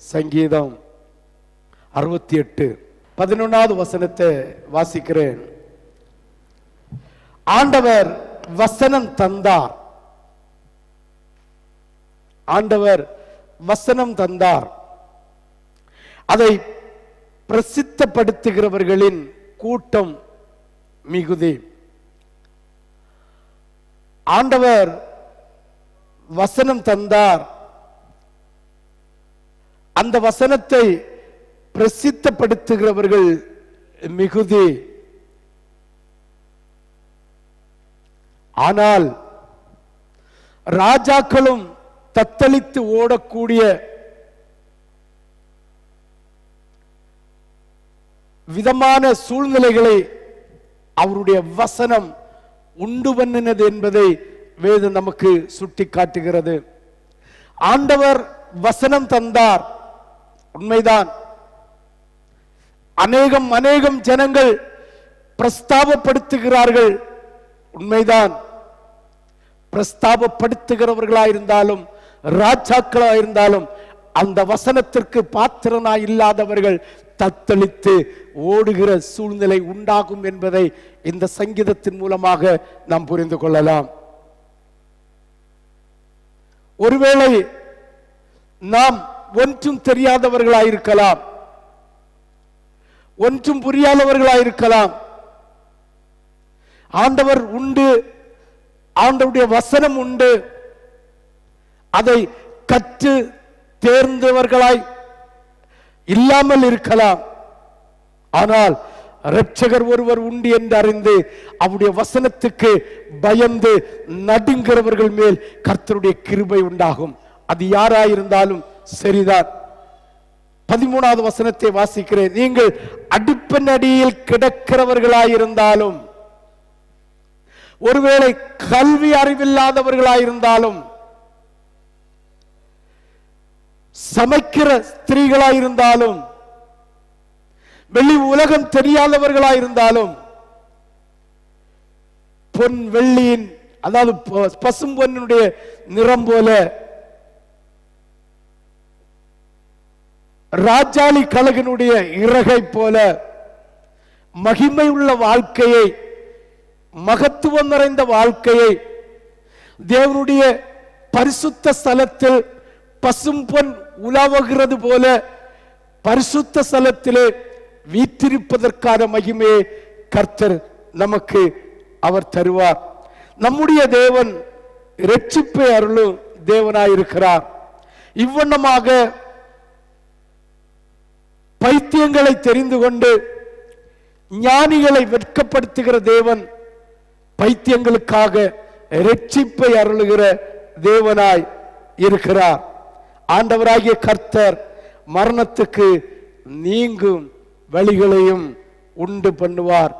சங்கீதம் அறுபத்தி எட்டு. பதினொன்றாவது வசனத்தை வாசிக்கிறேன். ஆண்டவர் வசனம் தந்தார். ஆண்டவர் வசனம் தந்தார். அதை பிரசித்தப்படுத்துகிறவர்களின் கூட்டம் மிகுதி. ஆண்டவர் வசனம் தந்தார். அந்த வசனத்தை பிரசித்தப்படுத்துகிறவர்கள் மிகுதி. ஆனால் ராஜாக்களும் தத்தளித்து ஓடக்கூடிய விதமான சூழ்நிலைகளை அவருடைய வசனம் உண்டு பண்ணினது என்பதை வேதம் நமக்கு சுட்டி காட்டுகிறது ஆண்டவர் வசனம் தந்தார். உண்மைதான். அநேகம் அநேகம் ஜனங்கள் பிரஸ்தாபப்படுத்துகிறார்கள். உண்மைதான். பிரஸ்தாபப்படுத்துகிறவர்களாயிருந்தாலும் ராஜாக்களாயிருந்தாலும் அந்த வசனத்திற்கு பாத்திரனா இல்லாதவர்கள் தத்தளித்து ஓடுகிற சூழ்நிலை உண்டாகும் என்பதை இந்த சங்கீதத்தின் மூலமாக நாம் புரிந்து கொள்ளலாம். ஒருவேளை நாம் ஒன்றும் தெரியாதவர்களாயிருக்கலாம். ஒன்றும் புரியாதவர்களாயிருக்கலாம். ஆண்டவர் உண்டு. ஆண்டவருடைய வசனம் உண்டு. அதை கற்று தேர்ந்தவர்களாய் இல்லாமல் இருக்கலாம். ஆனால் ரட்சகர் ஒருவர் உண்டு என்று அறிந்து அவருடைய வசனத்துக்கு பயந்து நடுங்கிறவர்கள் மேல் கர்த்தருடைய கிருபை உண்டாகும். அது யாராயிருந்தாலும் சரிதான். பதிமூணாவது வசனத்தை வாசிக்கிறேன். நீங்கள் அடிப்பனடியில் கிடக்கிறவர்களாயிருந்தாலும் ஒருவேளை கல்வி அறிவில்லாதவர்களாயிருந்தாலும் சமைக்கிற ஸ்திரீகளாயிருந்தாலும் வெளி உலகம் தெரியாதவர்களாயிருந்தாலும் பொன் வெள்ளியின் அதாவது பசும் பசும்பொன்னுடைய நிறம் போல ராஜாளி கழகனுடைய இறகை போல மகிமை உள்ள வாழ்க்கையை மகத்துவம் நிறைந்த வாழ்க்கையை தேவனுடைய பரிசுத்த ஸ்தலத்தில் பசும்பொன் உலாவுகிறது போல பரிசுத்த ஸ்தலத்திலே வீற்றிருப்பதற்கான மகிமையை கர்த்தர் நமக்கு அவர் தருவார். நம்முடைய தேவன் இரட்சிப்பை அருளும் தேவனாயிருக்கிறார். இவ்வண்ணமாக பைத்தியங்களை தெரிந்து கொண்டு ஞானிகளை வெட்கப்படுத்துகிற தேவன் பைத்தியங்களுக்காக ரட்சிப்பை அருளுகிற தேவனாய் இருக்கிறார். ஆண்டவராகிய கர்த்தர் மரணத்துக்கு நீங்கும் வழிகளையும் உண்டு பண்ணுவார்.